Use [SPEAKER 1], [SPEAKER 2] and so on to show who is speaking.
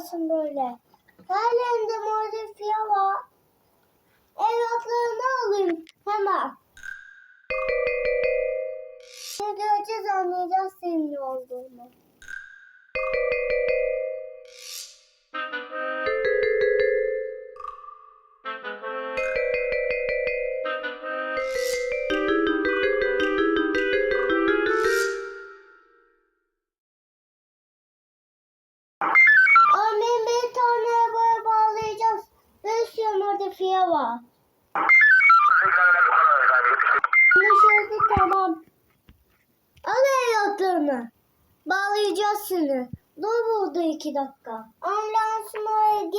[SPEAKER 1] olsun böyle. Her yerinde modifiye var. Evraklarını alayım hemen. Ne göreceğiz anlayacağız senin ne olduğunu. Sürü modifiye var. Anlaşıldı tamam. Al evlatlarını. Bağlayacağız seni. Dur burada iki dakika. Ambulansıma